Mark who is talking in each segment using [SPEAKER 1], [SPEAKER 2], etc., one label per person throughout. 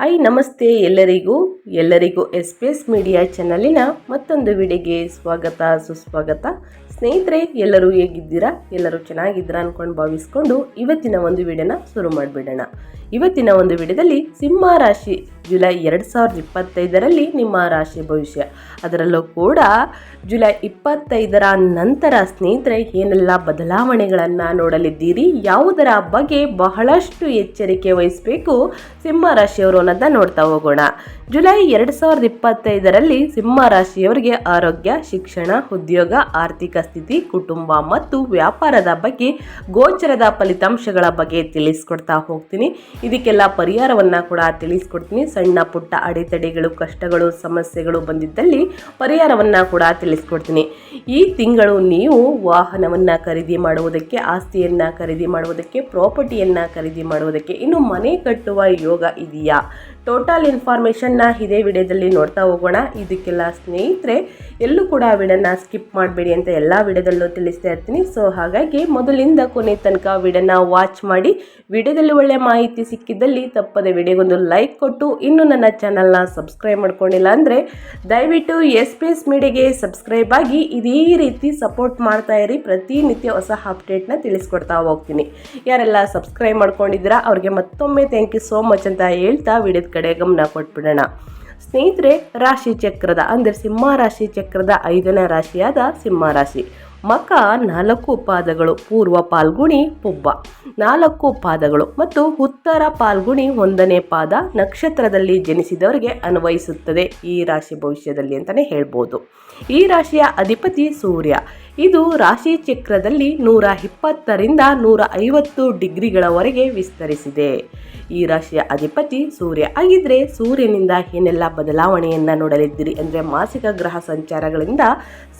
[SPEAKER 1] Hi ನಮಸ್ತೆ ಎಲ್ಲರಿಗೂ. ಎಲ್ಲರಿಗೂ ಎಸ್ ಪಿ ಎಸ್ ಮೀಡಿಯಾ ಚಾನಲಿನ ಮತ್ತೊಂದು ವಿಡಿಯೋಗೆ ಸ್ವಾಗತ, ಸುಸ್ವಾಗತ. ಸ್ನೇಹಿತರೆ, ಎಲ್ಲರೂ ಹೇಗಿದ್ದೀರಾ? ಎಲ್ಲರೂ ಚೆನ್ನಾಗಿದ್ದೀರಾ ಅಂದ್ಕೊಂಡು ಭಾವಿಸ್ಕೊಂಡು ಇವತ್ತಿನ ಒಂದು ವಿಡಿಯೋನ ಶುರು ಮಾಡಿಬಿಡೋಣ. ಇವತ್ತಿನ ಒಂದು ವಿಡಿಯೋದಲ್ಲಿ ಸಿಂಹ ರಾಶಿ ಜುಲೈ ಎರಡು ಸಾವಿರದ ಇಪ್ಪತ್ತೈದರಲ್ಲಿ ನಿಮ್ಮ ರಾಶಿ ಭವಿಷ್ಯ. ಅದರಲ್ಲೂ ಕೂಡ ಜುಲೈ ಇಪ್ಪತ್ತೈದರ ನಂತರ ಸ್ನೇಹಿತರೆ, ಏನೆಲ್ಲ ಬದಲಾವಣೆಗಳನ್ನು ನೋಡಲಿದ್ದೀರಿ, ಯಾವುದರ ಬಗ್ಗೆ ಬಹಳಷ್ಟು ಎಚ್ಚರಿಕೆ ವಹಿಸಬೇಕು ಸಿಂಹ ರಾಶಿಯವರು ಅನ್ನೋದನ್ನ ನೋಡ್ತಾ ಹೋಗೋಣ. ಜುಲೈ ಎರಡು ಸಾವಿರದ ಇಪ್ಪತ್ತೈದರಲ್ಲಿ ಸಿಂಹ ರಾಶಿಯವರಿಗೆ ಆರೋಗ್ಯ, ಶಿಕ್ಷಣ, ಉದ್ಯೋಗ, ಆರ್ಥಿಕ ಸ್ಥಿತಿ, ಕುಟುಂಬ ಮತ್ತು ವ್ಯಾಪಾರದ ಬಗ್ಗೆ ಗೋಚರದ ಫಲಿತಾಂಶಗಳ ಬಗ್ಗೆ ತಿಳಿಸ್ಕೊಡ್ತಾ ಹೋಗ್ತೀನಿ. ಇದಕ್ಕೆಲ್ಲ ಪರಿಹಾರವನ್ನು ಕೂಡ ತಿಳಿಸ್ಕೊಡ್ತೀನಿ. ಸಣ್ಣ ಪುಟ್ಟ ಅಡೆತಡೆಗಳು, ಕಷ್ಟಗಳು, ಸಮಸ್ಯೆಗಳು ಬಂದಿದ್ದಲ್ಲಿ ಪರಿಹಾರವನ್ನು ಕೂಡ ತಿಳಿಸ್ಕೊಡ್ತೀನಿ. ಈ ತಿಂಗಳು ನೀವು ವಾಹನವನ್ನು ಖರೀದಿ ಮಾಡುವುದಕ್ಕೆ, ಆಸ್ತಿಯನ್ನು ಖರೀದಿ ಮಾಡುವುದಕ್ಕೆ ಪ್ರಾಪರ್ಟಿಯನ್ನು ಖರೀದಿ ಮಾಡುವುದಕ್ಕೆ ಇನ್ನು ಮನೆ ಕಟ್ಟುವ ಯೋಗ ಇದೆಯಾ? ಟೋಟಲ್ ಇನ್ಫಾರ್ಮೇಷನ್ನ ಇದೇ ವಿಡಿಯೋದಲ್ಲಿ ನೋಡ್ತಾ ಹೋಗೋಣ. ಇದಕ್ಕೆಲ್ಲ ಸ್ನೇಹಿತರೆ, ಎಲ್ಲೂ ಕೂಡ ವಿಡನ್ನ ಸ್ಕಿಪ್ ಮಾಡಬೇಡಿ ಅಂತ ಎಲ್ಲ ವಿಡಿಯೋದಲ್ಲೂ ತಿಳಿಸ್ತಾ ಇರ್ತೀನಿ. ಸೊ ಹಾಗಾಗಿ ಮೊದಲಿಂದ ಕೊನೆ ತನಕ ವಿಡಿಯೋನ ವಾಚ್ ಮಾಡಿ. ವಿಡಿಯೋದಲ್ಲಿ ಒಳ್ಳೆ ಮಾಹಿತಿ ಸಿಕ್ಕಿದ್ದಲ್ಲಿ ತಪ್ಪದೆ ವಿಡಿಯೋಗೊಂದು ಲೈಕ್ ಕೊಟ್ಟು. ಇನ್ನೂ ನನ್ನ ಚಾನಲ್ನ ಸಬ್ಸ್ಕ್ರೈಬ್ ಮಾಡ್ಕೊಂಡಿಲ್ಲ ಅಂದರೆ ದಯವಿಟ್ಟು ಎಸ್ ಪಿ ಎಸ್ ಮೀಡಿಯಾಗೆ ಸಬ್ಸ್ಕ್ರೈಬ್ ಆಗಿ ಇದೇ ರೀತಿ ಸಪೋರ್ಟ್ ಮಾಡ್ತಾ ಇರಿ. ಪ್ರತಿನಿತ್ಯ ಹೊಸ ಅಪ್ಡೇಟ್ನ ತಿಳಿಸ್ಕೊಡ್ತಾ ಹೋಗ್ತೀನಿ. ಯಾರೆಲ್ಲ ಸಬ್ಸ್ಕ್ರೈಬ್ ಮಾಡ್ಕೊಂಡಿದ್ದೀರಾ, ಅವ್ರಿಗೆ ಮತ್ತೊಮ್ಮೆ ಥ್ಯಾಂಕ್ ಯು ಸೋ ಮಚ್ ಅಂತ ಹೇಳ್ತಾ ವಿಡಿಯೋದ ಕಡೆ ಗಮನ ಕೊಟ್ಬಿಡೋಣ. ಸ್ನೇಹಿತರೆ, ರಾಶಿ ಚಕ್ರದ, ಅಂದರೆ ಸಿಂಹ ರಾಶಿ ಚಕ್ರದ ಐದನೇ ರಾಶಿಯಾದ ಸಿಂಹ ರಾಶಿ. ಮಕ ನಾಲ್ಕು ಪಾದಗಳು, ಪೂರ್ವ ಪಾಲ್ಗುಣಿ, ಪುಬ್ಬ. ನಾಲ್ಕು ಪಾದಗಳು ಮತ್ತು ಉತ್ತರ ಪಾಲ್ಗುಣಿ ಒಂದನೇ ಪಾದ ನಕ್ಷತ್ರದಲ್ಲಿ ಜನಿಸಿದವರಿಗೆ ಅನ್ವಯಿಸುತ್ತದೆ ಈ ರಾಶಿ ಭವಿಷ್ಯದಲ್ಲಿ ಅಂತಲೇ ಹೇಳ್ಬೋದು. ಈ ರಾಶಿಯ ಅಧಿಪತಿ ಸೂರ್ಯ. ಇದು ರಾಶಿ ಚಕ್ರದಲ್ಲಿ ನೂರ ಇಪ್ಪತ್ತರಿಂದ ನೂರ ಐವತ್ತು ಡಿಗ್ರಿಗಳವರೆಗೆ ವಿಸ್ತರಿಸಿದೆ. ಈ ರಾಶಿಯ ಅಧಿಪತಿ ಸೂರ್ಯ ಆಗಿದ್ರೆ ಸೂರ್ಯನಿಂದ ಏನೆಲ್ಲ ಬದಲಾವಣೆಯನ್ನು ನೋಡಲಿದ್ದೀರಿ ಅಂದರೆ ಮಾಸಿಕ ಗ್ರಹ ಸಂಚಾರಗಳಿಂದ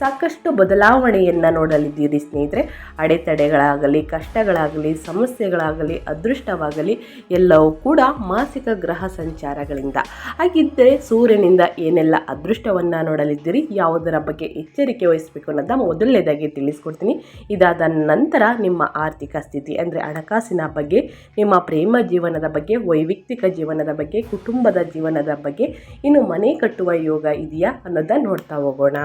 [SPEAKER 1] ಸಾಕಷ್ಟು ಬದಲಾವಣೆಯನ್ನು ನೋಡಲಿದ್ದೀರಿ ಸ್ನೇಹಿತರೆ. ಅಡೆತಡೆಗಳಾಗಲಿ, ಕಷ್ಟಗಳಾಗಲಿ, ಸಮಸ್ಯೆಗಳಾಗಲಿ, ಅದೃಷ್ಟವಾಗಲಿ ಎಲ್ಲವೂ ಕೂಡ ಮಾಸಿಕ ಗ್ರಹ ಸಂಚಾರಗಳಿಂದ. ಹಾಗಿದ್ದರೆ ಸೂರ್ಯನಿಂದ ಏನೆಲ್ಲ ಅದೃಷ್ಟವನ್ನು ನೋಡಲಿದ್ದೀರಿ, ಯಾವುದರ ಬಗ್ಗೆ ಎಚ್ಚರಿಕೆ ವಹಿಸಬೇಕು ಅನ್ನೋದನ್ನ ಮೊದಲನೇದಾಗಿ ತಿಳಿಸ್ಕೊಡ್ತೀನಿ. ಇದಾದ ನಂತರ ನಿಮ್ಮ ಆರ್ಥಿಕ ಸ್ಥಿತಿ, ಅಂದರೆ ಹಣಕಾಸಿನ ಬಗ್ಗೆ, ನಿಮ್ಮ ಪ್ರೇಮ ಜೀವನದ ಬಗ್ಗೆ, ವೈಯಕ್ತಿಕ ಜೀವನದ ಬಗ್ಗೆ, ಕುಟುಂಬದ ಜೀವನದ ಬಗ್ಗೆ, ಇನ್ನು ಮನೆ ಕಟ್ಟುವ ಯೋಗ ಇದೆಯಾ ಅನ್ನೋದನ್ನ ನೋಡ್ತಾ ಹೋಗೋಣ.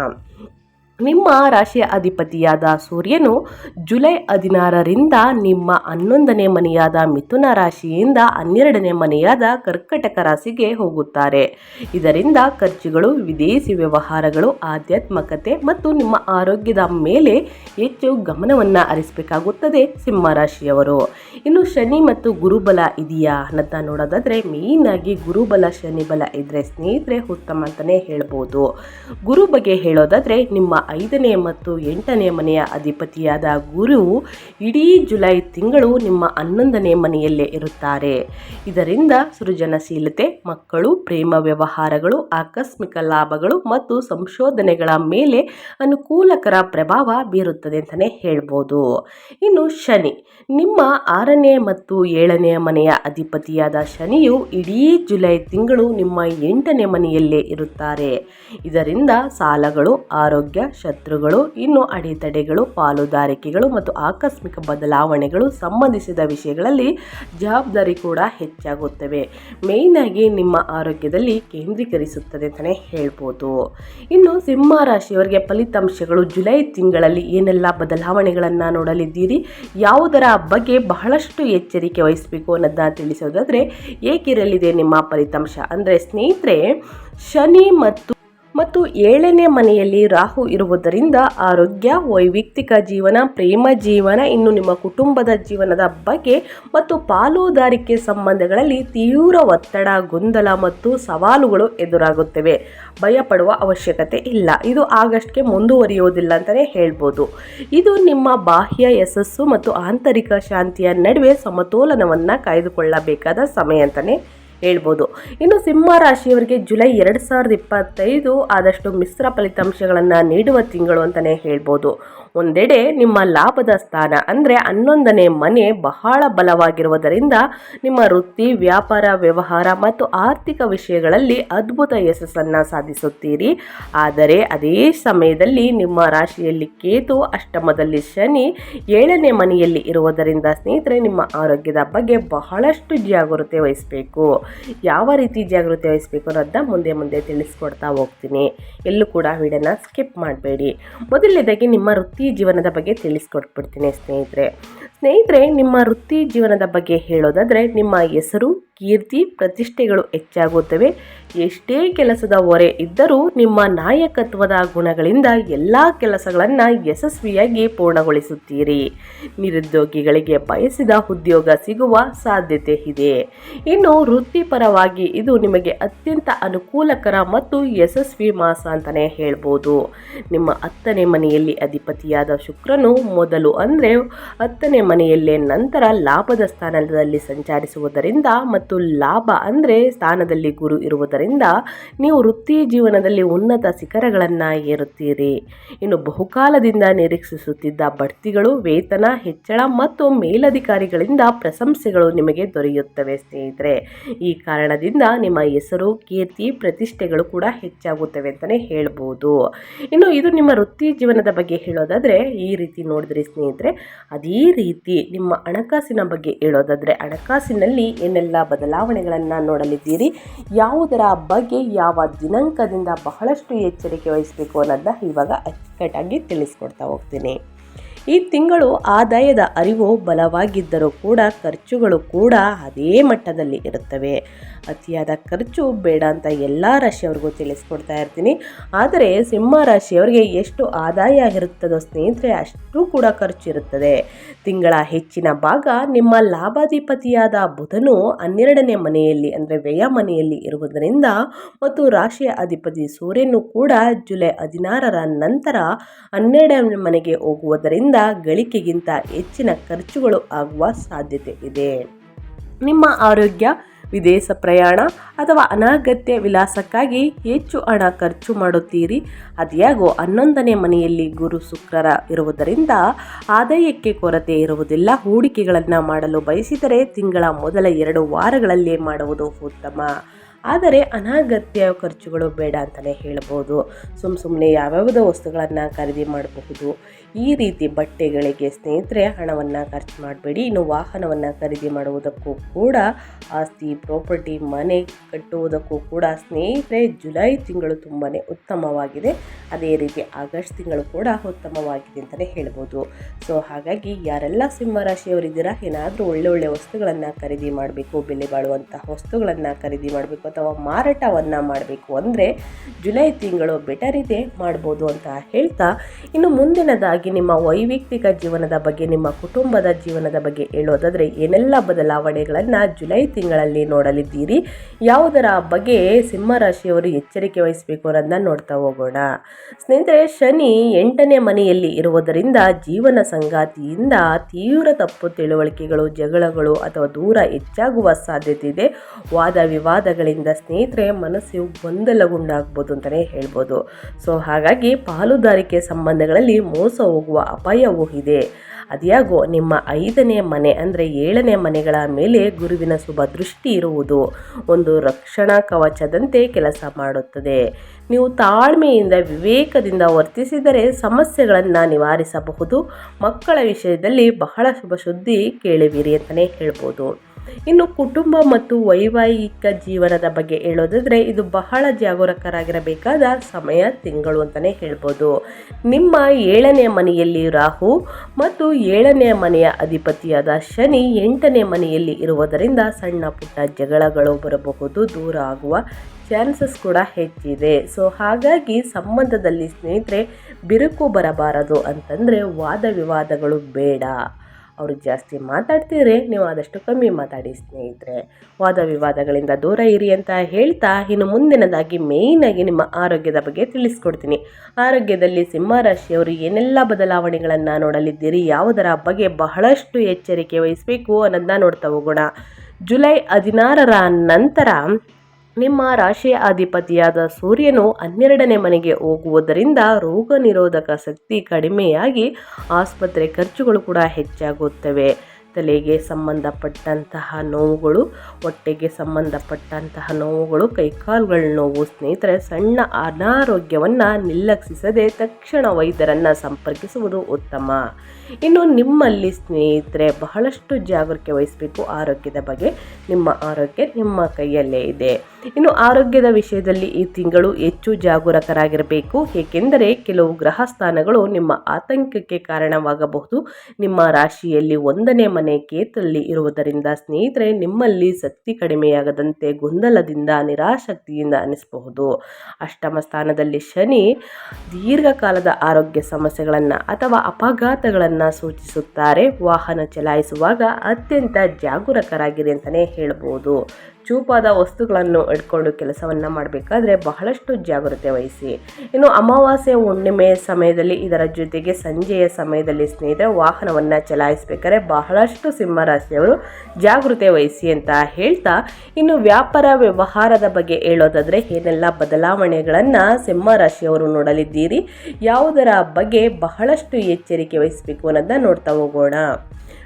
[SPEAKER 1] ನಿಮ್ಮ ರಾಶಿಯ ಅಧಿಪತಿಯಾದ ಸೂರ್ಯನು ಜುಲೈ ಹದಿನಾರರಿಂದ ನಿಮ್ಮ ಹನ್ನೊಂದನೇ ಮನೆಯಾದ ಮಿಥುನ ರಾಶಿಯಿಂದ ಹನ್ನೆರಡನೇ ಮನೆಯಾದ ಕರ್ಕಟಕ ರಾಶಿಗೆ ಹೋಗುತ್ತಾರೆ. ಇದರಿಂದ ಖರ್ಚುಗಳು, ವಿದೇಶಿ ವ್ಯವಹಾರಗಳು, ಆಧ್ಯಾತ್ಮಕತೆ ಮತ್ತು ನಿಮ್ಮ ಆರೋಗ್ಯದ ಮೇಲೆ ಹೆಚ್ಚು ಗಮನವನ್ನು ಹರಿಸಬೇಕಾಗುತ್ತದೆ ಸಿಂಹ ರಾಶಿಯವರು. ಇನ್ನು ಶನಿ ಮತ್ತು ಗುರುಬಲ ಇದೆಯಾ? ಅನ್ನೋದನ್ನ ನೋಡೋದಾದರೆ ಮೇಯ್ನಾಗಿ ಗುರುಬಲ, ಶನಿಬಲ ಇದ್ದರೆ ಸ್ನೇಹಿತರೆ ಉತ್ತಮ ಅಂತಲೇ ಹೇಳ್ಬೋದು. ಗುರು ಬಗ್ಗೆ ಹೇಳೋದಾದರೆ ನಿಮ್ಮ ಐದನೇ ಮತ್ತು ಎಂಟನೇ ಮನೆಯ ಅಧಿಪತಿಯಾದ ಗುರು ಇಡೀ ಜುಲೈ ತಿಂಗಳು ನಿಮ್ಮ ಹನ್ನೊಂದನೇ ಮನೆಯಲ್ಲೇ ಇರುತ್ತಾರೆ. ಇದರಿಂದ ಸೃಜನಶೀಲತೆ, ಮಕ್ಕಳು, ಪ್ರೇಮ ವ್ಯವಹಾರಗಳು, ಆಕಸ್ಮಿಕ ಲಾಭಗಳು ಮತ್ತು ಸಂಶೋಧನೆಗಳ ಮೇಲೆ ಅನುಕೂಲಕರ ಪ್ರಭಾವ ಬೀರುತ್ತದೆ ಅಂತಲೇ ಹೇಳ್ಬೋದು. ಇನ್ನು ಶನಿ, ನಿಮ್ಮ ಆರನೇ ಮತ್ತು ಏಳನೆಯ ಮನೆಯ ಅಧಿಪತಿಯಾದ ಶನಿಯು ಇಡೀ ಜುಲೈ ತಿಂಗಳು ನಿಮ್ಮ ಎಂಟನೇ ಮನೆಯಲ್ಲೇ ಇರುತ್ತಾರೆ. ಇದರಿಂದ ಸಾಲಗಳು, ಆರೋಗ್ಯ ಶತ್ರುಗಳು, ಇನ್ನು ಅಡೆತಡೆಗಳು, ಪಾಲುದಾರಿಕೆಗಳು ಮತ್ತು ಆಕಸ್ಮಿಕ ಬದಲಾವಣೆಗಳು ಸಂಬಂಧಿಸಿದ ವಿಷಯಗಳಲ್ಲಿ ಜವಾಬ್ದಾರಿ ಕೂಡ ಹೆಚ್ಚಾಗುತ್ತವೆ. ಮೇಯ್ನಾಗಿ ನಿಮ್ಮ ಆರೋಗ್ಯದಲ್ಲಿ ಕೇಂದ್ರೀಕರಿಸುತ್ತದೆ ಅಂತಲೇ ಹೇಳ್ಬೋದು. ಇನ್ನು ಸಿಂಹ ರಾಶಿಯವರಿಗೆ ಫಲಿತಾಂಶಗಳು ಜುಲೈ ತಿಂಗಳಲ್ಲಿ ಏನೆಲ್ಲ ಬದಲಾವಣೆಗಳನ್ನು ನೋಡಲಿದ್ದೀರಿ? ಯಾವುದರ ಬಗ್ಗೆ ಬಹಳಷ್ಟು ಎಚ್ಚರಿಕೆ ವಹಿಸಬೇಕು ಅನ್ನೋದನ್ನ ತಿಳಿಸೋದಾದರೆ, ಏಕಿರಲಿದೆ ನಿಮ್ಮ ಫಲಿತಾಂಶ. ಅಂದರೆ ಸ್ನೇಹಿತರೆ, ಶನಿ ಮತ್ತು ಮತ್ತು ಏಳನೇ ಮನೆಯಲ್ಲಿ ರಾಹು ಇರುವುದರಿಂದ ಆರೋಗ್ಯ, ವೈಯಕ್ತಿಕ ಜೀವನ, ಪ್ರೇಮ ಜೀವನ, ಇನ್ನು ನಿಮ್ಮ ಕುಟುಂಬದ ಜೀವನದ ಬಗ್ಗೆ ಮತ್ತು ಪಾಲುದಾರಿಕೆ ಸಂಬಂಧಗಳಲ್ಲಿ ತೀವ್ರ ಒತ್ತಡ, ಗೊಂದಲ ಮತ್ತು ಸವಾಲುಗಳು ಎದುರಾಗುತ್ತವೆ. ಭಯಪಡುವ ಅವಶ್ಯಕತೆ ಇಲ್ಲ. ಇದು ಆಗಸ್ಟ್ಗೆ ಮುಂದುವರಿಯುವುದಿಲ್ಲ ಅಂತಲೇ ಹೇಳ್ಬೋದು. ಇದು ನಿಮ್ಮ ಬಾಹ್ಯ ಯಶಸ್ಸು ಮತ್ತು ಆಂತರಿಕ ಶಾಂತಿಯ ನಡುವೆ ಸಮತೋಲನವನ್ನು ಕಾಯ್ದುಕೊಳ್ಳಬೇಕಾದ ಸಮಯ ಅಂತಲೇ ಹೇಳ್ಬೋದು. ಇನ್ನು ಸಿಂಹ ರಾಶಿಯವರಿಗೆ ಜುಲೈ ಎರಡು ಸಾವಿರದ ಇಪ್ಪತ್ತೈದು ಆದಷ್ಟು ಮಿಶ್ರ ಫಲಿತಾಂಶಗಳನ್ನು ನೀಡುವ ತಿಂಗಳು ಅಂತಲೇ ಹೇಳ್ಬೋದು. ಒಂದೆಡೆ ನಿಮ್ಮ ಲಾಭದ ಸ್ಥಾನ, ಅಂದರೆ ಹನ್ನೊಂದನೇ ಮನೆ ಬಹಳ ಬಲವಾಗಿರುವುದರಿಂದ ನಿಮ್ಮ ವೃತ್ತಿ, ವ್ಯಾಪಾರ, ವ್ಯವಹಾರ ಮತ್ತು ಆರ್ಥಿಕ ವಿಷಯಗಳಲ್ಲಿ ಅದ್ಭುತ ಯಶಸ್ಸನ್ನು ಸಾಧಿಸುತ್ತೀರಿ. ಆದರೆ ಅದೇ ಸಮಯದಲ್ಲಿ ನಿಮ್ಮ ರಾಶಿಯಲ್ಲಿ ಕೇತು ಅಷ್ಟಮದಲ್ಲಿ ಶನಿ ಏಳನೇ ಮನೆಯಲ್ಲಿ ಇರುವುದರಿಂದ ಸ್ನೇಹಿತರೆ ನಿಮ್ಮ ಆರೋಗ್ಯದ ಬಗ್ಗೆ ಬಹಳಷ್ಟು ಜಾಗೃತೆ ವಹಿಸಬೇಕು. ಯಾವ ರೀತಿ ಜಾಗೃತಿ ವಹಿಸಬೇಕು ಅನ್ನೋದನ್ನ ಮುಂದೆ ಮುಂದೆ ತಿಳಿಸ್ಕೊಡ್ತಾ ಹೋಗ್ತೀನಿ. ಎಲ್ಲೂ ಕೂಡ ವಿಡಿಯೋನ ಸ್ಕಿಪ್ ಮಾಡಬೇಡಿ. ಮೊದಲನೇದಾಗಿ ನಿಮ್ಮ ವೃತ್ತಿ ಜೀವನದ ಬಗ್ಗೆ ತಿಳಿಸ್ಕೊಟ್ಬಿಡ್ತೀನಿ ಸ್ನೇಹಿತರೆ. ಸ್ನೇಹಿತರೆ, ನಿಮ್ಮ ವೃತ್ತಿ ಜೀವನದ ಬಗ್ಗೆ ಹೇಳೋದಾದರೆ ನಿಮ್ಮ ಹೆಸರು, ಕೀರ್ತಿ, ಪ್ರತಿಷ್ಠೆಗಳು ಹೆಚ್ಚಾಗುತ್ತವೆ. ಎಷ್ಟೇ ಕೆಲಸದ ಹೊರೆ ಇದ್ದರೂ ನಿಮ್ಮ ನಾಯಕತ್ವದ ಗುಣಗಳಿಂದ ಎಲ್ಲ ಕೆಲಸಗಳನ್ನು ಯಶಸ್ವಿಯಾಗಿ ಪೂರ್ಣಗೊಳಿಸುತ್ತೀರಿ. ನಿರುದ್ಯೋಗಿಗಳಿಗೆ ಬಯಸಿದ ಉದ್ಯೋಗ ಸಿಗುವ ಸಾಧ್ಯತೆ ಇದೆ. ಇನ್ನು ವೃತ್ತಿಪರವಾಗಿ ಇದು ನಿಮಗೆ ಅತ್ಯಂತ ಅನುಕೂಲಕರ ಮತ್ತು ಯಶಸ್ವಿ ಮಾಸ ಅಂತಲೇ ಹೇಳ್ಬೋದು. ನಿಮ್ಮ ಹತ್ತನೇ ಮನೆಯಲ್ಲಿ ಅಧಿಪತಿಯಾದ ಶುಕ್ರನು ಮೊದಲು ಅಂದರೆ ಹತ್ತನೇ ಮನೆಯಲ್ಲೇ ನಂತರ ಲಾಭದ ಸ್ಥಾನದಲ್ಲಿ ಸಂಚರಿಸುವುದರಿಂದ ಮತ್ತು ಲಾಭ ಅಂದರೆ ಸ್ಥಾನದಲ್ಲಿ ಗುರು ಇರುವುದರಿಂದ ನೀವು ವೃತ್ತಿ ಜೀವನದಲ್ಲಿ ಉನ್ನತ ಶಿಖರಗಳನ್ನು ಏರುತ್ತೀರಿ ಇನ್ನು ಬಹುಕಾಲದಿಂದ ನಿರೀಕ್ಷಿಸುತ್ತಿದ್ದ ಬಡ್ತಿಗಳು ವೇತನ, ಹೆಚ್ಚಳ ಮತ್ತು ಮೇಲಧಿಕಾರಿಗಳಿಂದ ಪ್ರಶಂಸೆಗಳು ನಿಮಗೆ ದೊರೆಯುತ್ತವೆ ಸ್ನೇಹಿತರೆ. ಈ ಕಾರಣದಿಂದ ನಿಮ್ಮ ಹೆಸರು, ಕೀರ್ತಿ, ಪ್ರತಿಷ್ಠೆಗಳು ಕೂಡ ಹೆಚ್ಚಾಗುತ್ತವೆ ಅಂತಲೇ ಹೇಳ್ಬೋದು. ಇನ್ನು ಇದು ನಿಮ್ಮ ವೃತ್ತಿ ಜೀವನದ ಬಗ್ಗೆ ಹೇಳೋದಾದರೆ, ಈ ರೀತಿ ನೋಡಿದ್ರಿ ಸ್ನೇಹಿತರೆ. ಅದೇ ರೀತಿ ನಿಮ್ಮ ಹಣಕಾಸಿನ ಬಗ್ಗೆ ಹೇಳೋದಾದರೆ, ಹಣಕಾಸಿನಲ್ಲಿ ಏನೆಲ್ಲ ಬದಲಾವಣೆಗಳನ್ನು ನೋಡಲಿದ್ದೀರಿ? ಯಾವುದರ ಬಗ್ಗೆ ಯಾವ ದಿನಾಂಕದಿಂದ ಬಹಳಷ್ಟು ಎಚ್ಚರಿಕೆ ವಹಿಸಬೇಕು ಅನ್ನೋದನ್ನ ಇವಾಗ ಅಚ್ಚುಕಟ್ಟಾಗಿ ತಿಳಿಸ್ಕೊಡ್ತಾ ಹೋಗ್ತೀನಿ. ಈ ತಿಂಗಳು ಆದಾಯದ ಅರಿವು ಬಲವಾಗಿದ್ದರೂ ಕೂಡ ಖರ್ಚುಗಳು ಕೂಡ ಅದೇ ಮಟ್ಟದಲ್ಲಿ ಇರುತ್ತವೆ. ಅತಿಯಾದ ಖರ್ಚು, ಬೇಡ ಅಂತ ಎಲ್ಲ ರಾಶಿಯವ್ರಿಗೂ ತಿಳಿಸ್ಕೊಡ್ತಾ ಇರ್ತೀನಿ. ಆದರೆ ಸಿಂಹ ರಾಶಿಯವರಿಗೆ ಎಷ್ಟು ಆದಾಯ ಇರುತ್ತದೋ ಸ್ನೇಹಿತರೆ ಅಷ್ಟು ಕೂಡ ಖರ್ಚು ಇರುತ್ತದೆ. ತಿಂಗಳ ಹೆಚ್ಚಿನ ಭಾಗ ನಿಮ್ಮ ಲಾಭಾಧಿಪತಿಯಾದ ಬುಧನು ಹನ್ನೆರಡನೇ ಮನೆಯಲ್ಲಿ, ಅಂದರೆ ವ್ಯಯ ಮನೆಯಲ್ಲಿ ಇರುವುದರಿಂದ ಮತ್ತು ರಾಶಿಯ ಅಧಿಪತಿ ಸೂರ್ಯನು ಕೂಡ ಜುಲೈ ಹದಿನಾರರ ನಂತರ ಹನ್ನೆರಡನೇ ಮನೆಗೆ ಹೋಗುವುದರಿಂದ ಗಳಿಕೆಗಿಂತ ಹೆಚ್ಚಿನ ಖರ್ಚುಗಳು ಆಗುವ ಸಾಧ್ಯತೆ ಇದೆ. ನಿಮ್ಮ ಆರೋಗ್ಯ ವಿದೇಶ ಪ್ರಯಾಣ ಅಥವಾ ಅನಗತ್ಯ ವಿಲಾಸಕ್ಕಾಗಿ ಹೆಚ್ಚು ಹಣ ಖರ್ಚು ಮಾಡುತ್ತೀರಿ. ಅದ್ಯಾಗೋ ಹನ್ನೊಂದನೇ ಮನೆಯಲ್ಲಿ ಗುರು ಶುಕ್ರರ ಇರುವುದರಿಂದ ಆದಾಯಕ್ಕೆ ಕೊರತೆ ಇರುವುದಿಲ್ಲ. ಹೂಡಿಕೆಗಳನ್ನು ಮಾಡಲು ಬಯಸಿದರೆ ತಿಂಗಳ ಮೊದಲ ಎರಡು ವಾರಗಳಲ್ಲೇ ಮಾಡುವುದು ಉತ್ತಮ. ಆದರೆ ಅನಗತ್ಯ ಖರ್ಚುಗಳು ಬೇಡ ಅಂತಲೇ ಹೇಳ್ಬೋದು. ಸುಮ್ಮ ಸುಮ್ಮನೆ ಯಾವ್ಯಾವುದೋ ವಸ್ತುಗಳನ್ನು ಖರೀದಿ ಮಾಡಬಹುದು. ಈ ರೀತಿ ಬಟ್ಟೆಗಳಿಗೆ ಸ್ನೇಹಿತರೆ ಹಣವನ್ನು ಖರ್ಚು ಮಾಡಬೇಡಿ. ಇನ್ನು ವಾಹನವನ್ನು ಖರೀದಿ ಮಾಡುವುದಕ್ಕೂ ಕೂಡ ಆಸ್ತಿ, ಪ್ರಾಪರ್ಟಿ, ಮನೆ ಕಟ್ಟುವುದಕ್ಕೂ ಕೂಡ ಸ್ನೇಹಿತರೆ ಜುಲೈ ತಿಂಗಳು ತುಂಬಾ ಉತ್ತಮವಾಗಿದೆ. ಅದೇ ರೀತಿ ಆಗಸ್ಟ್ ತಿಂಗಳು ಕೂಡ ಉತ್ತಮವಾಗಿದೆ ಅಂತಲೇ ಹೇಳ್ಬೋದು. ಸೊ, ಹಾಗಾಗಿ ಯಾರೆಲ್ಲ ಸಿಂಹ ರಾಶಿಯವರಿದ್ದೀರಾ, ಏನಾದರೂ ಒಳ್ಳೆ ಒಳ್ಳೆ ವಸ್ತುಗಳನ್ನು ಖರೀದಿ ಮಾಡಬೇಕು, ಬೆಲೆ ಬಾಳುವಂತಹ ವಸ್ತುಗಳನ್ನು ಖರೀದಿ ಮಾಡಬೇಕು ಅಥವಾ ಮಾರಾಟವನ್ನು ಮಾಡಬೇಕು ಅಂದರೆ ಜುಲೈ ತಿಂಗಳು ಬೆಟರ್ ಇದೆ ಮಾಡ್ಬೋದು ಅಂತ ಹೇಳ್ತಾ ಇನ್ನು ಮುಂದಿನದಾಗಿ ನಿಮ್ಮ ವೈಯಕ್ತಿಕ ಜೀವನದ ಬಗ್ಗೆ, ನಿಮ್ಮ ಕುಟುಂಬದ ಜೀವನದ ಬಗ್ಗೆ ಹೇಳೋದಾದರೆ ಏನೆಲ್ಲ ಬದಲಾವಣೆಗಳನ್ನು ಜುಲೈ ತಿಂಗಳಲ್ಲಿ ನೋಡಲಿದ್ದೀರಿ? ಯಾವುದರ ಬಗ್ಗೆ ಸಿಂಹರಾಶಿಯವರು ಎಚ್ಚರಿಕೆ ವಹಿಸಬೇಕು ಅನ್ನೋದನ್ನ ನೋಡ್ತಾ ಹೋಗೋಣ. ಸ್ನೇಹಿತರೆ, ಶನಿ ಎಂಟನೇ ಮನೆಯಲ್ಲಿ ಇರುವುದರಿಂದ ಜೀವನ ಸಂಗಾತಿಯಿಂದ ತೀವ್ರ ತಪ್ಪು ತಿಳುವಳಿಕೆಗಳು, ಜಗಳಗಳು ಅಥವಾ ದೂರ ಹೆಚ್ಚಾಗುವ ಸಾಧ್ಯತೆ ಇದೆ. ವಾದ ವಿವಾದಗಳಿಂದ ಸ್ನೇಹಿತರೆ, ಮನಸ್ಸು ಗೊಂದಲಗುಂಡಾಗ್ಬೋದು ಅಂತಲೇ ಹೇಳ್ಬೋದು. ಸೊ, ಹಾಗಾಗಿ ಪಾಲುದಾರಿಕೆ ಸಂಬಂಧಗಳಲ್ಲಿ ಮೋಸ ಹೋಗುವ ಅಪಾಯವೂ ಇದೆ ಅದ್ಯಾಗೋ ನಿಮ್ಮ ಐದನೇ ಮನೆ ಅಂದರೆ ಏಳನೇ ಮನೆಗಳ ಮೇಲೆ ಗುರುವಿನ ಶುಭ ದೃಷ್ಟಿ ಇರುವುದು ಒಂದು ರಕ್ಷಣಾ ಕವಚದಂತೆ ಕೆಲಸ ಮಾಡುತ್ತದೆ. ನೀವು ತಾಳ್ಮೆಯಿಂದ ವಿವೇಕದಿಂದ ವರ್ತಿಸಿದರೆ ಸಮಸ್ಯೆಗಳನ್ನು ನಿವಾರಿಸಬಹುದು. ಮಕ್ಕಳ ವಿಷಯದಲ್ಲಿ ಬಹಳ ಶುಭ ಸುದ್ದಿ ಕೇಳುವಿರಿ ಅಂತಲೇ ಹೇಳ್ಬೋದು. ಇನ್ನು ಕುಟುಂಬ ಮತ್ತು ವೈವಾಹಿಕ ಜೀವನದ ಬಗ್ಗೆ ಹೇಳೋದಾದರೆ, ಇದು ಬಹಳ ಜಾಗರೂಕರಾಗಿರಬೇಕಾದ ಸಮಯ ತಿಂಗಳು ಅಂತಲೇ ಹೇಳ್ಬೋದು. ನಿಮ್ಮ ಏಳನೇ ಮನೆಯಲ್ಲಿ ರಾಹು ಮತ್ತು ಏಳನೇ ಮನೆಯ ಅಧಿಪತಿಯಾದ ಶನಿ ಎಂಟನೇ ಮನೆಯಲ್ಲಿ ಇರುವುದರಿಂದ ಸಣ್ಣ ಪುಟ್ಟ ಜಗಳಗಳು ಬರಬಹುದು, ದೂರ ಆಗುವ ಚಾನ್ಸಸ್ ಕೂಡ ಹೆಚ್ಚಿದೆ. ಸೊ ಹಾಗಾಗಿ ಸಂಬಂಧದಲ್ಲಿ ಸ್ನೇಹಿತರೆ, ಬಿರುಕು ಬರಬಾರದು ಅಂತಂದರೆ ವಾದ ವಿವಾದಗಳು ಬೇಡ. ಅವರು ಜಾಸ್ತಿ ಮಾತಾಡ್ತಿದ್ರೆ ನೀವು ಆದಷ್ಟು ಕಮ್ಮಿ ಮಾತಾಡಿ ಸ್ನೇಹಿತರೆ. ವಾದ ವಿವಾದಗಳಿಂದ ದೂರ ಇರಿ ಅಂತ ಹೇಳ್ತಾ, ಇನ್ನು ಮುಂದಿನದಾಗಿ ಮೇಯ್ನಾಗಿ ನಿಮ್ಮ ಆರೋಗ್ಯದ ಬಗ್ಗೆ ತಿಳಿಸ್ಕೊಡ್ತೀನಿ. ಆರೋಗ್ಯದಲ್ಲಿ ಸಿಂಹರಾಶಿಯವರು ಏನೆಲ್ಲ ಬದಲಾವಣೆಗಳನ್ನು ನೋಡಲಿದ್ದೀರಿ, ಯಾವುದರ ಬಗ್ಗೆ ಬಹಳಷ್ಟು ಎಚ್ಚರಿಕೆ ವಹಿಸಬೇಕು ಅನ್ನೋದನ್ನ ನೋಡ್ತಾ ಹೋಗೋಣ. ಜುಲೈ ಹದಿನಾರರ ನಂತರ ನಿಮ್ಮ ರಾಶಿಯ ಅಧಿಪತಿಯಾದ ಸೂರ್ಯನು ಹನ್ನೆರಡನೇ ಮನೆಗೆ ಹೋಗುವುದರಿಂದ ರೋಗ ನಿರೋಧಕ ಶಕ್ತಿ ಕಡಿಮೆಯಾಗಿ ಆಸ್ಪತ್ರೆ ಖರ್ಚುಗಳು ಕೂಡ ಹೆಚ್ಚಾಗುತ್ತವೆ. ತಲೆಗೆ ಸಂಬಂಧಪಟ್ಟಂತಹ ನೋವುಗಳು, ಹೊಟ್ಟೆಗೆ ಸಂಬಂಧಪಟ್ಟಂತಹ ನೋವುಗಳು, ಕೈಕಾಲುಗಳ ನೋವು ಸ್ನೇಹಿತರೆ, ಸಣ್ಣ ಅನಾರೋಗ್ಯವನ್ನು ನಿರ್ಲಕ್ಷಿಸದೆ ತಕ್ಷಣ ವೈದ್ಯರನ್ನು ಸಂಪರ್ಕಿಸುವುದು ಉತ್ತಮ. ಇನ್ನು ನಿಮ್ಮಲ್ಲಿ ಸ್ನೇಹಿತರೆ, ಬಹಳಷ್ಟು ಜಾಗೃತಿ ವಹಿಸಬೇಕು. ಆರೋಗ್ಯದ ಬಗ್ಗೆ ನಿಮ್ಮ ಆರೋಗ್ಯ ನಿಮ್ಮ ಕೈಯಲ್ಲೇ ಇದೆ. ಇನ್ನು ಆರೋಗ್ಯದ ವಿಷಯದಲ್ಲಿ ಈ ತಿಂಗಳು ಹೆಚ್ಚು ಜಾಗರೂಕರಾಗಿರಬೇಕು. ಏಕೆಂದರೆ ಕೆಲವು ಗ್ರಹ ಸ್ಥಾನಗಳು ನಿಮ್ಮ ಆತಂಕಕ್ಕೆ ಕಾರಣವಾಗಬಹುದು. ನಿಮ್ಮ ರಾಶಿಯಲ್ಲಿ ಒಂದನೇ ಮನೆ ಕೇತಲ್ಲಿ ಇರುವುದರಿಂದ ಸ್ನೇಹಿತರೆ, ನಿಮ್ಮಲ್ಲಿ ಶಕ್ತಿ ಕಡಿಮೆಯಾಗದಂತೆ ಗೊಂದಲದಿಂದ, ನಿರಾಶಕ್ತಿಯಿಂದ ಅನಿಸಬಹುದು. ಅಷ್ಟಮ ಸ್ಥಾನದಲ್ಲಿ ಶನಿ ದೀರ್ಘಕಾಲದ ಆರೋಗ್ಯ ಸಮಸ್ಯೆಗಳನ್ನು ಅಥವಾ ಅಪಘಾತಗಳನ್ನು ಸೂಚಿಸುತ್ತಾರೆ. ವಾಹನ ಚಲಾಯಿಸುವಾಗ ಅತ್ಯಂತ ಜಾಗರೂಕರಾಗಿರಿ ಅಂತಲೇ ಹೇಳ್ಬೋದು. ಚೂಪಾದ ವಸ್ತುಗಳನ್ನು ಇಟ್ಕೊಂಡು ಕೆಲಸವನ್ನು ಮಾಡಬೇಕಾದ್ರೆ ಬಹಳಷ್ಟು ಜಾಗೃತೆ ವಹಿಸಿ. ಇನ್ನು ಅಮಾವಾಸ್ಯೆ ಹುಣ್ಣಿಮೆಯ ಸಮಯದಲ್ಲಿ ಇದರ ಜೊತೆಗೆ ಸಂಜೆಯ ಸಮಯದಲ್ಲಿ ಸ್ನೇಹಿತರೆ ವಾಹನವನ್ನು ಚಲಾಯಿಸಬೇಕಾದ್ರೆ ಬಹಳಷ್ಟು ಸಿಂಹರಾಶಿಯವರು ಜಾಗೃತೆ ವಹಿಸಿ ಅಂತ ಹೇಳ್ತಾ, ಇನ್ನು ವ್ಯಾಪಾರ ವ್ಯವಹಾರದ ಬಗ್ಗೆ ಹೇಳೋದಾದರೆ ಏನೆಲ್ಲ ಬದಲಾವಣೆಗಳನ್ನು ಸಿಂಹರಾಶಿಯವರು ನೋಡಲಿದ್ದೀರಿ? ಯಾವುದರ ಬಗ್ಗೆ ಬಹಳಷ್ಟು ಎಚ್ಚರಿಕೆ ವಹಿಸಬೇಕು ಅನ್ನೋದನ್ನ ನೋಡ್ತಾ ಹೋಗೋಣ.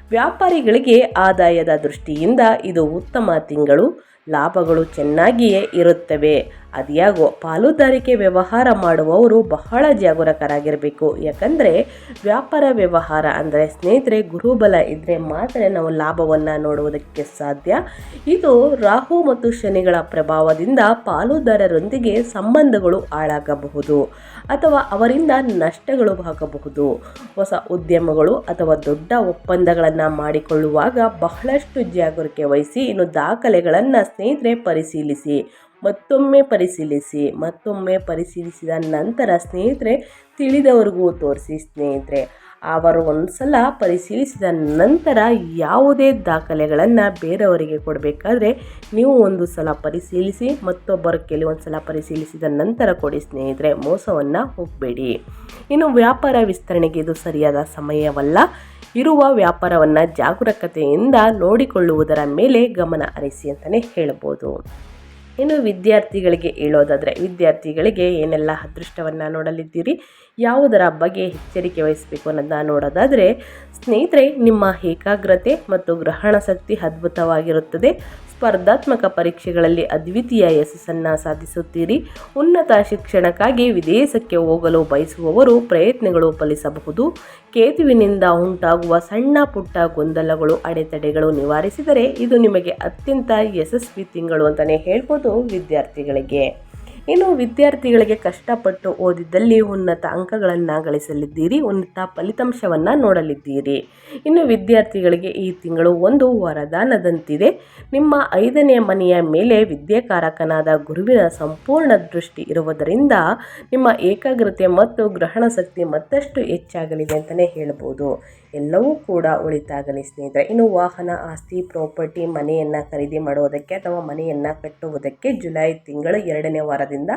[SPEAKER 1] ವ್ಯಾಪಾರಿಗಳಿಗೆ ಆದಾಯದ ದೃಷ್ಟಿಯಿಂದ ಇದು ಉತ್ತಮ ತಿಂಗಳು. ಲಾಭಗಳು ಚೆನ್ನಾಗಿಯೇ ಇರುತ್ತವೆ. ಅದ್ಯಾಗೋ ಪಾಲುದಾರಿಕೆ ವ್ಯವಹಾರ ಮಾಡುವವರು ಬಹಳ ಜಾಗರೂಕರಾಗಿರಬೇಕು. ಯಾಕಂದರೆ ವ್ಯಾಪಾರ ವ್ಯವಹಾರ ಅಂದರೆ ಸ್ನೇಹಿತರೆ, ಗುರುಬಲ ಇದ್ದರೆ ಮಾತ್ರ ನಾವು ಲಾಭವನ್ನು ನೋಡುವುದಕ್ಕೆ ಸಾಧ್ಯ. ಇದು ರಾಹು ಮತ್ತು ಶನಿಗಳ ಪ್ರಭಾವದಿಂದ ಪಾಲುದಾರರೊಂದಿಗೆ ಸಂಬಂಧಗಳು ಹಾಳಾಗಬಹುದು ಅಥವಾ ಅವರಿಂದ ನಷ್ಟಗಳು ಆಗಬಹುದು. ಹೊಸ ಉದ್ಯಮಗಳು ಅಥವಾ ದೊಡ್ಡ ಒಪ್ಪಂದಗಳನ್ನು ಮಾಡಿಕೊಳ್ಳುವಾಗ ಬಹಳಷ್ಟು ಜಾಗರೂಕೆ ವಹಿಸಿ ಇನ್ನು ದಾಖಲೆಗಳನ್ನು ಸ್ನೇಹಿತರೆ ಪರಿಶೀಲಿಸಿ. ಮತ್ತೊಮ್ಮೆ ಪರಿಶೀಲಿಸಿ, ಮತ್ತೊಮ್ಮೆ ಪರಿಶೀಲಿಸಿದ ನಂತರ ಸ್ನೇಹಿತರೆ, ತಿಳಿದವರಿಗೂ ತೋರಿಸಿ ಸ್ನೇಹಿತರೆ. ಅವರು ಒಂದು ಸಲ ಪರಿಶೀಲಿಸಿದ ನಂತರ ಯಾವುದೇ ದಾಖಲೆಗಳನ್ನು ಬೇರೆಯವರಿಗೆ ಕೊಡಬೇಕಾದ್ರೆ ನೀವು ಒಂದು ಸಲ ಪರಿಶೀಲಿಸಿ, ಮತ್ತೊಬ್ಬರ ಕೆಲವೊಂದು ಸಲ ಪರಿಶೀಲಿಸಿದ ನಂತರ ಕೊಡಿ ಸ್ನೇಹಿತರೆ, ಮೋಸವನ್ನು ಹೋಗಬೇಡಿ. ಇನ್ನು ವ್ಯಾಪಾರ ವಿಸ್ತರಣೆಗೆ ಇದು ಸರಿಯಾದ ಸಮಯವಲ್ಲ. ಇರುವ ವ್ಯಾಪಾರವನ್ನು ಜಾಗರೂಕತೆಯಿಂದ ನೋಡಿಕೊಳ್ಳುವುದರ ಮೇಲೆ ಗಮನ ಹರಿಸಿ ಅಂತಲೇ ಹೇಳ್ಬೋದು. ಇನ್ನು ವಿದ್ಯಾರ್ಥಿಗಳಿಗೆ ಹೇಳೋದಾದರೆ, ವಿದ್ಯಾರ್ಥಿಗಳಿಗೆ ಏನೆಲ್ಲ ಅದೃಷ್ಟವನ್ನು ನೋಡಲಿದ್ದೀರಿ, ಯಾವುದರ ಬಗ್ಗೆ ಎಚ್ಚರಿಕೆ ವಹಿಸಬೇಕು ಅನ್ನೋದನ್ನ ನೋಡೋದಾದರೆ, ಸ್ನೇಹಿತರೆ, ನಿಮ್ಮ ಏಕಾಗ್ರತೆ ಮತ್ತು ಗ್ರಹಣ ಶಕ್ತಿ ಅದ್ಭುತವಾಗಿರುತ್ತದೆ. ಸ್ಪರ್ಧಾತ್ಮಕ ಪರೀಕ್ಷೆಗಳಲ್ಲಿ ಅದ್ವಿತೀಯ ಯಶಸ್ಸನ್ನು ಸಾಧಿಸುತ್ತೀರಿ. ಉನ್ನತ ಶಿಕ್ಷಣಕ್ಕಾಗಿ ವಿದೇಶಕ್ಕೆ ಹೋಗಲು ಬಯಸುವವರು ಪ್ರಯತ್ನಗಳು ಫಲಿಸಬಹುದು. ಕೇತುವಿನಿಂದ ಉಂಟಾಗುವ ಸಣ್ಣ ಪುಟ್ಟ ಗೊಂದಲಗಳು, ಅಡೆತಡೆಗಳು ನಿವಾರಿಸಿದರೆ ಇದು ನಿಮಗೆ ಅತ್ಯಂತ ಯಶಸ್ವಿ ತಿಂಗಳು ಅಂತಲೇ ಹೇಳ್ಬೋದು ವಿದ್ಯಾರ್ಥಿಗಳಿಗೆ. ಇನ್ನು ವಿದ್ಯಾರ್ಥಿಗಳಿಗೆ ಕಷ್ಟಪಟ್ಟು ಓದಿದ್ದಲ್ಲಿ ಉನ್ನತ ಅಂಕಗಳನ್ನು ಗಳಿಸಲಿದ್ದೀರಿ ಉನ್ನತ ಫಲಿತಾಂಶವನ್ನು ನೋಡಲಿದ್ದೀರಿ. ಇನ್ನು ವಿದ್ಯಾರ್ಥಿಗಳಿಗೆ ಈ ತಿಂಗಳು ಒಂದು ವರದಾನದಂತಿದೆ. ನಿಮ್ಮ ಐದನೇ ಮನೆಯ ಮೇಲೆ ವಿದ್ಯಾಕಾರಕನಾದ ಗುರುವಿನ ಸಂಪೂರ್ಣ ದೃಷ್ಟಿ ಇರುವುದರಿಂದ ನಿಮ್ಮ ಏಕಾಗ್ರತೆ ಮತ್ತು ಗ್ರಹಣ ಶಕ್ತಿ ಮತ್ತಷ್ಟು ಹೆಚ್ಚಾಗಲಿದೆ ಅಂತಲೇ ಹೇಳ್ಬೋದು. ಎಲ್ಲವೂ ಕೂಡ ಉಳಿತಾಗಲಿ ಸ್ನೇಹಿತರೆ. ಇನ್ನು ವಾಹನ, ಆಸ್ತಿ ಪ್ರಾಪರ್ಟಿ ಮನೆಯನ್ನು ಖರೀದಿ ಮಾಡುವುದಕ್ಕೆ ಅಥವಾ ಮನೆಯನ್ನು ಕಟ್ಟುವುದಕ್ಕೆ ಜುಲೈ ತಿಂಗಳು ಎರಡನೇ ವಾರದಿಂದ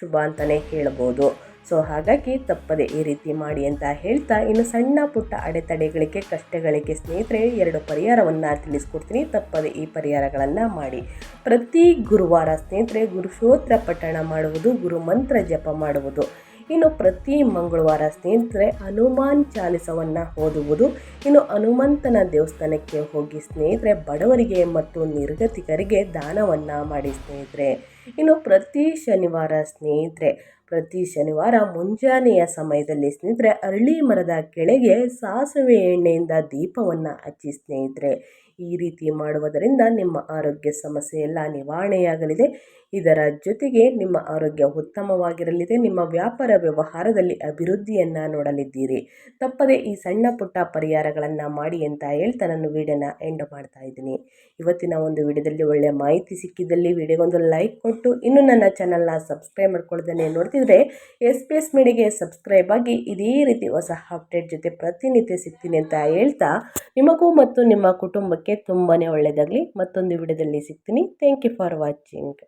[SPEAKER 1] ಶುಭ ಅಂತಲೇ ಹೇಳ್ಬೋದು. ಸೊ, ಹಾಗಾಗಿ ತಪ್ಪದೆ ಈ ರೀತಿ ಮಾಡಿ ಅಂತ ಹೇಳ್ತಾ ಇನ್ನು ಸಣ್ಣ ಪುಟ್ಟ ಅಡೆತಡೆಗಳಿಗೆ, ಕಷ್ಟಗಳಿಗೆ ಸ್ನೇಹಿತರೆ ಎರಡು ಪರಿಹಾರವನ್ನು ತಿಳಿಸ್ಕೊಡ್ತೀನಿ. ತಪ್ಪದೆ ಈ ಪರಿಹಾರಗಳನ್ನು ಮಾಡಿ. ಪ್ರತಿ ಗುರುವಾರ ಸ್ನೇಹಿತರೆ ಗುರುಶೋತ್ರ ಪಠಣ ಮಾಡುವುದು ಗುರುಮಂತ್ರ ಜಪ ಮಾಡುವುದು. ಇನ್ನು ಪ್ರತಿ ಮಂಗಳವಾರ ಸ್ನೇಹಿತರೆ ಹನುಮಾನ್ ಚಾಲಿಸವನ್ನು ಓದುವುದು, ಇನ್ನು ಹನುಮಂತನ ದೇವಸ್ಥಾನಕ್ಕೆ ಹೋಗಿ ಸ್ನೇಹಿತರೆ ಬಡವರಿಗೆ ಮತ್ತು ನಿರ್ಗತಿಕರಿಗೆ ದಾನವನ್ನು ಮಾಡಿ ಸ್ನೇಹಿತರೆ. ಇನ್ನು ಪ್ರತಿ ಶನಿವಾರ ಸ್ನೇಹಿತರೆ, ಪ್ರತಿ ಶನಿವಾರ ಮುಂಜಾನೆಯ ಸಮಯದಲ್ಲಿ ಸ್ನೇಹಿತರೆ ಅರಳಿ ಮರದ ಕೆಳಗೆ ಸಾಸಿವೆ ಎಣ್ಣೆಯಿಂದ ದೀಪವನ್ನು ಹಚ್ಚಿ ಸ್ನೇಹಿತರೆ. ಈ ರೀತಿ ಮಾಡುವುದರಿಂದ ನಿಮ್ಮ ಆರೋಗ್ಯ ಸಮಸ್ಯೆ ಎಲ್ಲ ನಿವಾರಣೆಯಾಗಲಿದೆ. ಇದರ ಜೊತೆಗೆ ನಿಮ್ಮ ಆರೋಗ್ಯ ಉತ್ತಮವಾಗಿರಲಿದೆ, ನಿಮ್ಮ ವ್ಯಾಪಾರ ವ್ಯವಹಾರದಲ್ಲಿ ಅಭಿವೃದ್ಧಿಯನ್ನು ನೋಡಲಿದ್ದೀರಿ. ತಪ್ಪದೆ ಈ ಸಣ್ಣ ಪುಟ್ಟ ಪರಿಹಾರಗಳನ್ನು ಮಾಡಿ ಅಂತ ಹೇಳ್ತಾ ನಾನು ವಿಡಿಯೋನ ಎಂಡ್ ಮಾಡ್ತಾ ಇದ್ದೀನಿ. ಇವತ್ತಿನ ಒಂದು ವಿಡಿಯೋದಲ್ಲಿ ಒಳ್ಳೆಯ ಮಾಹಿತಿ ಸಿಕ್ಕಿದ್ದಲ್ಲಿ ವಿಡಿಯೋಗೊಂದು ಲೈಕ್ ಕೊಟ್ಟು, ಇನ್ನು ನನ್ನ ಚಾನಲ್ನ ಸಬ್ಸ್ಕ್ರೈಬ್ ಮಾಡ್ಕೊಳ್ಳೋದನ್ನೇ ನೋಡ್ತಿದ್ರೆ ಎಸ್ ಪಿ ಎಸ್ ಮೀಡಿಗೆ ಸಬ್ಸ್ಕ್ರೈಬ್ ಆಗಿ ಇದೇ ರೀತಿ ಹೊಸ ಅಪ್ಡೇಟ್ ಜೊತೆ ಪ್ರತಿನಿತ್ಯ ಸಿಗ್ತೀನಿ ಅಂತ ಹೇಳ್ತಾ, ನಿಮಗೂ ಮತ್ತು ನಿಮ್ಮ ಕುಟುಂಬಕ್ಕೆ ತುಂಬಾ ಒಳ್ಳೆಯದಾಗಲಿ. ಮತ್ತೊಂದು ವಿಡಿಯೋದಲ್ಲಿ ಸಿಗ್ತೀನಿ. Thank you for watching